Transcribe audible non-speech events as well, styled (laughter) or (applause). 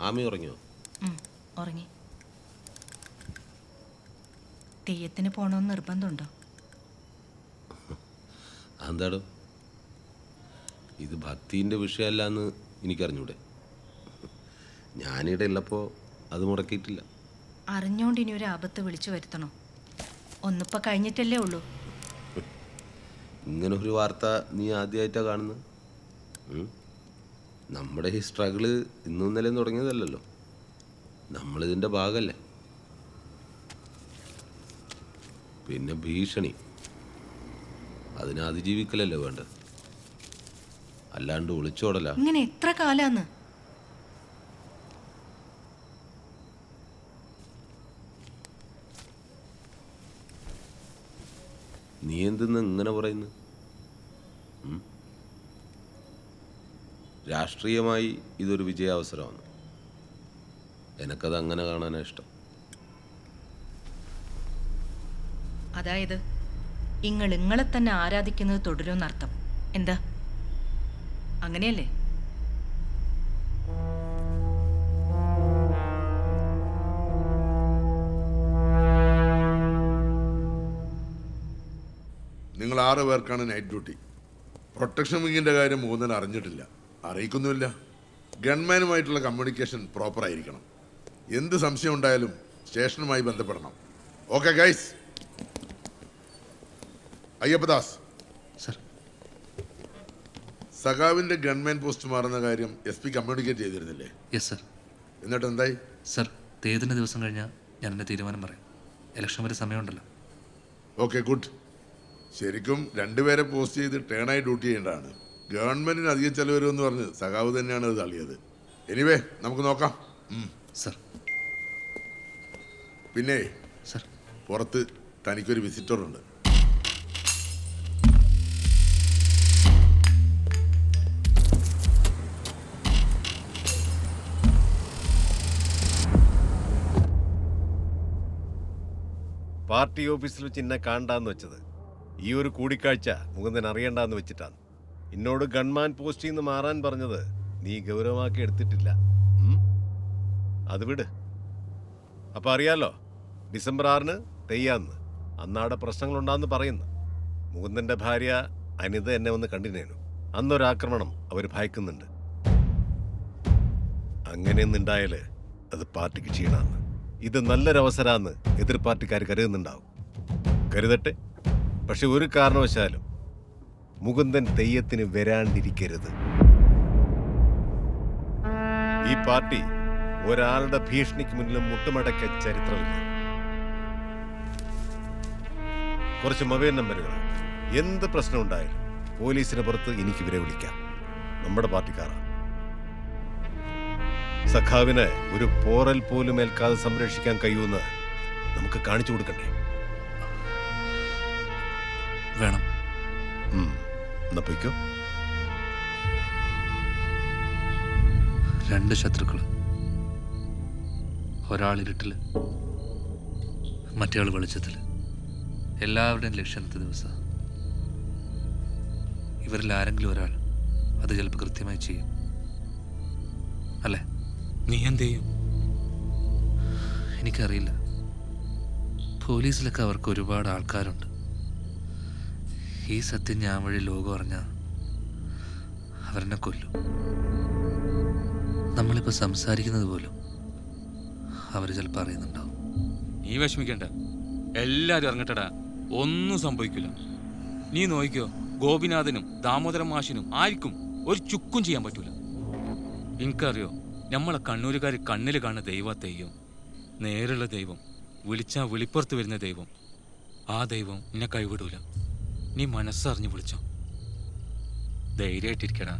ആമി ഉറങ്ങിയോ? ഉറങ്ങി. തെയ്യത്തിന് പോണമെന്ന് നിർബന്ധമുണ്ടോ? (laughs) അതെന്താടോ ഇത് ഭക്തിന്റെ വിഷയമല്ല എന്ന് എനിക്കറിഞ്ഞൂടെ. (laughs) ഞാനിവിടെ ഉള്ളപ്പോൾ അത് മുടക്കിയിട്ടില്ല. അറിഞ്ഞോണ്ട് ഇനി ഒരു ആപത്ത് വിളിച്ചു വരുത്തണോ? ഒന്നിപ്പോ കഴിഞ്ഞിട്ടല്ലേ ഉള്ളൂ. (laughs) ഇങ്ങനെ ഒരു വാർത്ത നീ ആദ്യമായിട്ടാണ് കാണുന്നത്? നമ്മുടെ ഈ സ്ട്രഗിൾ ഇന്നും ഇന്നലെയും തുടങ്ങിയതല്ലല്ലോ. നമ്മളിതിന്റെ ഭാഗമല്ലേ പിന്നെ ഭീഷണി. അതിനെ അതിജീവിക്കലല്ലേ വേണ്ടത്? അല്ലാണ്ട് ഒളിച്ചോടല ഇങ്ങനെ എത്ര കാലാന്ന്? നീ എന്തിന്ന് ഇങ്ങനെ പറയുന്നു? രാഷ്ട്രീയമായി ഇതൊരു വിജയാവസരമാണ്. എനക്കത് അങ്ങനെ കാണാനാണ് ഇഷ്ടം. അതായത് ഇങ്ങൾ ഇങ്ങളെ തന്നെ ആരാധിക്കുന്നത് തുടരുമെന്നർത്ഥം. എന്താ? അങ്ങനെയല്ലേ? നിങ്ങൾ ആറ് പേർക്കാണ് നൈറ്റ് ഡ്യൂട്ടി പ്രൊട്ടക്ഷൻ വിങ്ങിന്റെ കാര്യം മൂന്നിന് അറിഞ്ഞിട്ടില്ല. അറിയിക്കുന്നുമില്ല. ഗൺമാനുമായിട്ടുള്ള കമ്മ്യൂണിക്കേഷൻ പ്രോപ്പർ ആയിരിക്കണം. എന്ത് സംശയം ഉണ്ടായാലും സ്റ്റേഷനുമായി ബന്ധപ്പെടണം. Okay guys Ayyappadas. സഖാവിന്റെ gunman post മാറുന്ന കാര്യം എസ് പി കമ്മ്യൂണിക്കേറ്റ് ചെയ്തിരുന്നില്ലേ? യെസ് സർ എന്നിട്ട് എന്തായി സർ തേതിന്റെ ദിവസം കഴിഞ്ഞാൽ ഞാൻ എന്റെ തീരുമാനം പറയാം. ഇലക്ഷൻ വരെ സമയമുണ്ടല്ലോ. ഓക്കെ ഗുഡ് ശരിക്കും രണ്ടുപേരെ പോസ്റ്റ് ചെയ്ത് ടേണായി ഡ്യൂട്ടി ചെയ്യേണ്ടതാണ്. ഗവൺമെന്റിന് അധികം ചെലവ് വരുമെന്ന് പറഞ്ഞ് സഖാവ് തന്നെയാണ് അത് തള്ളിയത്. എനിവേ നമുക്ക് നോക്കാം. സർ. പിന്നെ സർ. പുറത്ത് തനിക്കൊരു വിസിറ്ററുണ്ട്. പാർട്ടി ഓഫീസിൽ വെച്ച് കാണ്ടാന്ന് കാണണ്ടാന്ന് വെച്ചത്. ഈ ഒരു കൂടിക്കാഴ്ച മുകുന്ദൻ അറിയണ്ടാന്ന് വെച്ചിട്ടാണ് എന്നോട് ഗൺമാൻ പോസ്റ്റിൽ നിന്ന് മാറാൻ പറഞ്ഞത് നീ ഗൗരവമാക്കി എടുത്തിട്ടില്ല. അത് വിട്. അപ്പൊ അറിയാലോ ഡിസംബർ ആറിന് തെയ്യാന്ന്. അന്നാടെ പ്രശ്നങ്ങളുണ്ടാന്ന് പറയുന്നു. മുകുന്ദന്റെ ഭാര്യ അനിത എന്നെ ഒന്ന് കണ്ടിനേനു. അന്നൊരാക്രമണം അവർ ഭയക്കുന്നുണ്ട്. അങ്ങനെയൊന്നുണ്ടായാൽ അത് പാർട്ടിക്ക് ക്ഷീണാന്ന്. ഇത് നല്ലൊരവസരാന്ന് എതിർ പാർട്ടിക്കാർ കരുതുന്നുണ്ടാവും. കരുതട്ടെ. പക്ഷെ ഒരു കാരണവശാലും മുകുന്ദൻ തെയ്യത്തിന് വരാണ്ടിരിക്കരുത്. ഈ പാർട്ടി ഒരാളുടെ ഭീഷണിക്ക് മുന്നിലും മുട്ടുമടക്ക ചരിത്രമില്ല. കുറച്ച് മൊബൈൽ നമ്പറുകൾ എന്ത് പ്രശ്നം ഉണ്ടായാലും പോലീസിന് പുറത്ത് എനിക്ക് ഇവരെ വിളിക്കാം. നമ്മുടെ പാർട്ടിക്കാരാണ് സഖാവിനെ ഒരു പോറൽ പോലും ഏൽക്കാതെ സംരക്ഷിക്കാൻ കഴിയുമെന്ന് നമുക്ക് കാണിച്ചു കൊടുക്കണ്ടേ? എന്നാ പൊയ്ക്കോ. രണ്ട് ശത്രുക്കൾ ഒരാൾ ഇരുട്ടിൽ മറ്റേയാൾ വെളിച്ചത്തിൽ എല്ലാവരുടെയും ലക്ഷ്യത്തെ ദിവസം. ഇവരിൽ ആരെങ്കിലും ഒരാൾ അത് ചിലപ്പോൾ കൃത്യമായി ചെയ്യും. അല്ലേ? നീ എന്ത് ചെയ്യും? എനിക്കറിയില്ല. പോലീസിലൊക്കെ അവർക്ക് ഒരുപാട് ആൾക്കാരുണ്ട്. ഈ സത്യം ഞാൻ വഴി ലോകം അറിഞ്ഞ അവരെന്നെ കൊല്ലും. നമ്മളിപ്പോൾ സംസാരിക്കുന്നത് പോലും അവർ ചിലപ്പോൾ അറിയുന്നുണ്ടാവും. നീ വിഷമിക്കണ്ട. എല്ലാരും ഇറങ്ങട്ടടാ ഒന്നും സംഭവിക്കില്ല. നീ നോക്കിയോ ഗോപിനാഥനും ദാമോദരം മാഷിനും ആർക്കും ഒരു ചുക്കും ചെയ്യാൻ പറ്റൂല. എനിക്കറിയോ നമ്മളെ കണ്ണൂരുകാർ കണ്ണിൽ കാണുന്ന ദൈവ തെയ്യം നേരുള്ള ദൈവം വിളിച്ചാ വിളിപ്പുറത്ത് വരുന്ന ദൈവം ആ ദൈവം എന്നെ കൈവിടൂല. നീ മനസ്സറിഞ്ഞ് വിളിച്ചോ. ധൈര്യമായിട്ടിരിക്കടാ.